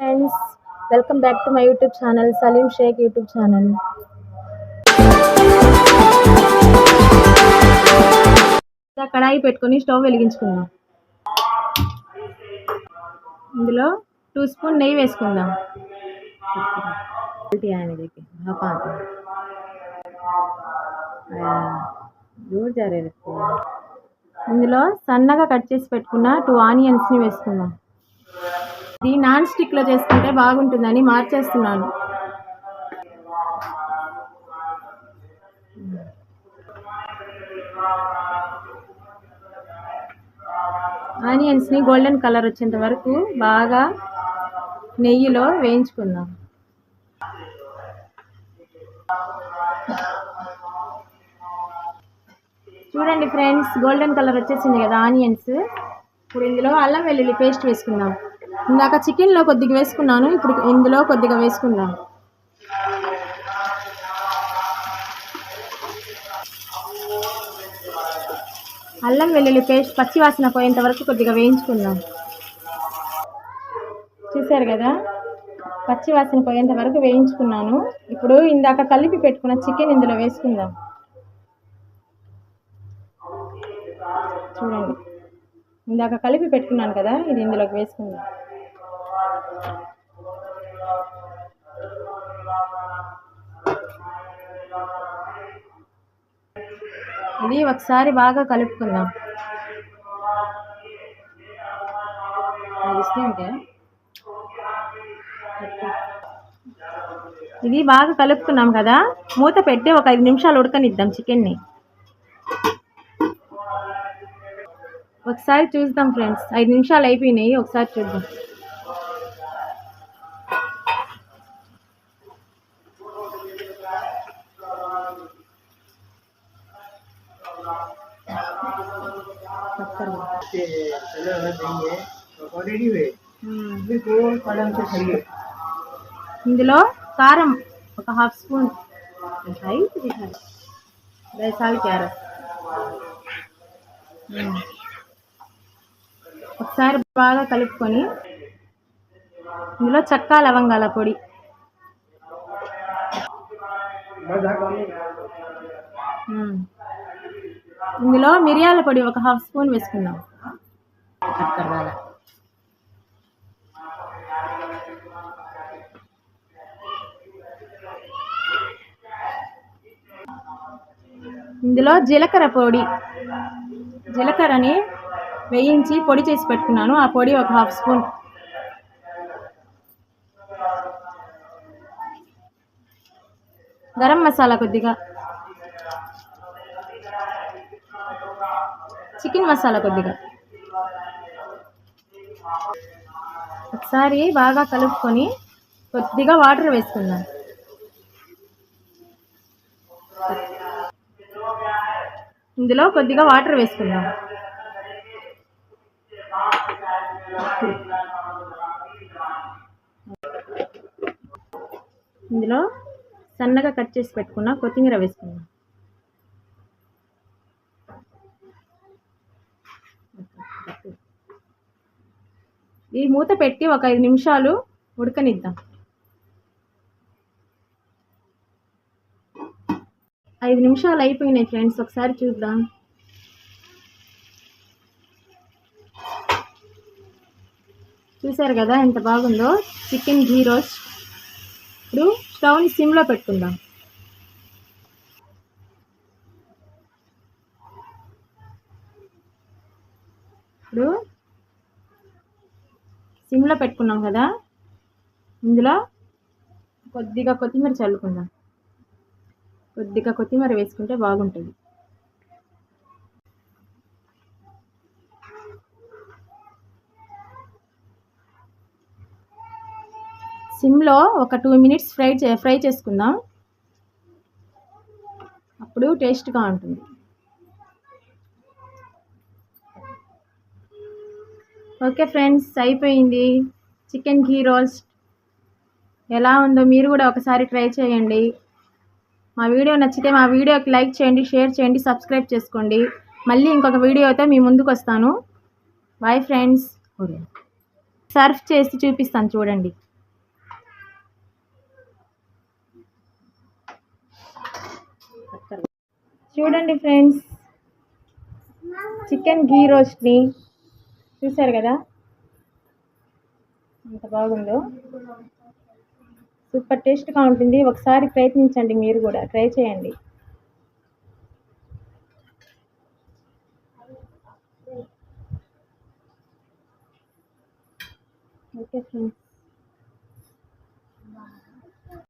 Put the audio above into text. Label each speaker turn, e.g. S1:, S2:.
S1: Friends welcome back to my YouTube channel Salim Shaik YouTube channel. కడాయి పెట్టుకొని stove వెలిగించుకుందాం. ఇందులో two spoon నెయ్యి వేసుకుందాం. ఆయనకి ఇందులో సన్నగా కట్ చేసి పెట్టుకున్న టూ ఆనియన్స్ని వేసుకుందాం. ఇది నాన్ స్టిక్లో చేసుకుంటే బాగుంటుందని మార్చేస్తున్నాను. ఆనియన్స్ని గోల్డెన్ కలర్ వచ్చేంత వరకు బాగా నెయ్యిలో వేయించుకుందాం. చూడండి ఫ్రెండ్స్ గోల్డెన్ కలర్ వచ్చేసింది కదా ఆనియన్స్. ఇప్పుడు ఇందులో అల్లం వెల్లుల్లి పేస్ట్ వేసుకుందాం. ఇందాక చికెన్లో కొద్దిగా వేసుకున్నాను ఇప్పుడు ఇందులో కొద్దిగా వేసుకున్నాను. అల్లం వెల్లుల్లి పేస్ట్ పచ్చి వాసన పోయేంత వరకు కొద్దిగా వేయించుకుందాం. చూసారు కదా? పచ్చి వాసన పోయేంత వరకు వేయించుకున్నాను. ఇప్పుడు ఇందాక కలిపి పెట్టుకున్న చికెన్ ఇందులో వేసుకుందాం. చూడండి. ఇందాక కలిపి పెట్టుకున్నాను కదా ఇది ఇందులోకి వేసుకుందాం. ఇది ఒకసారి బాగా కలుపుకుందాం. ఇది బాగా కలుపుకున్నాం కదా. మూత పెట్టి ఒక ఐదు నిమిషాలు ఉడకనిద్దాం చికెన్ని. ఒకసారి చూద్దాం ఫ్రెండ్స్. ఐదు నిమిషాలు అయిపోయినాయి. ఒకసారి చూద్దాం. ఇందులో కారం ఒక హాఫ్ స్పూన్ సాల్ క్యారెట్. ఒకసారి బాగా కలుపుకొని ఇందులో చెక్క లవంగాల పొడి. ఇందులో మిరియాల పొడి ఒక హాఫ్ స్పూన్ వేసుకుందాం. ఇందులో జీలకర్ర పొడి. జీలకర్రని వేయించి పొడి చేసి పెట్టుకున్నాను. ఆ పొడి ఒక హాఫ్ స్పూన్. గరం మసాలా కొద్దిగా. చికెన్ మసాలా కొద్దిగా. ఒకసారి బాగా కలుపుకొని కొద్దిగా వాటర్ వేసుకుందాం. ఇందులో కొద్దిగా వాటర్ వేసుకుందాం. ఇందులో సన్నగా కట్ చేసి పెట్టుకున్న కొత్తిమీర వేసుకుందాం. ఈ మూత పెట్టి ఒక ఐదు నిమిషాలు ఉడకనిద్దాం. ఐదు నిమిషాలు అయిపోయినాయి ఫ్రెండ్స్ ఒకసారి చూద్దాం. చూసారు కదా ఎంత బాగుందో? Chicken ghee roast. ఇప్పుడు స్టవ్ని సిమ్లో పెట్టుకుందాం. ఇప్పుడు సిమ్లో పెట్టుకున్నాం కదా ఇందులో కొద్దిగా కొత్తిమీర చల్లుకుందాం. కొద్దిగా కొత్తిమీర వేసుకుంటే బాగుంటుంది. సిమ్లో ఒక టూ మినిట్స్ ఫ్రై చే ఫ్రై చేసుకుందాం. అప్పుడు టేస్ట్గా ఉంటుంది. ఓకే ఫ్రెండ్స్ అయిపోయింది. చికెన్ ఘీ రోస్ట్ ఎలా ఉందో మీరు కూడా ఒకసారి ట్రై చేయండి. మా వీడియో నచ్చితే మా వీడియోకి లైక్ చేయండి షేర్ చేయండి సబ్స్క్రైబ్ చేసుకోండి. మళ్ళీ ఇంకొక వీడియోతో మీ ముందుకు వస్తాను. బాయ్ ఫ్రెండ్స్ సర్వ్ చేసి చూపిస్తాను చూడండి. చూడండి ఫ్రెండ్స్ చికెన్ ఘీ రోస్ట్ని. చూసారు కదా? ఎంత బాగుందో. సూపర్ టేస్ట్గా ఉంటుంది. ఒకసారి ప్రయత్నించండి మీరు కూడా. ట్రై చేయండి. Okay friends.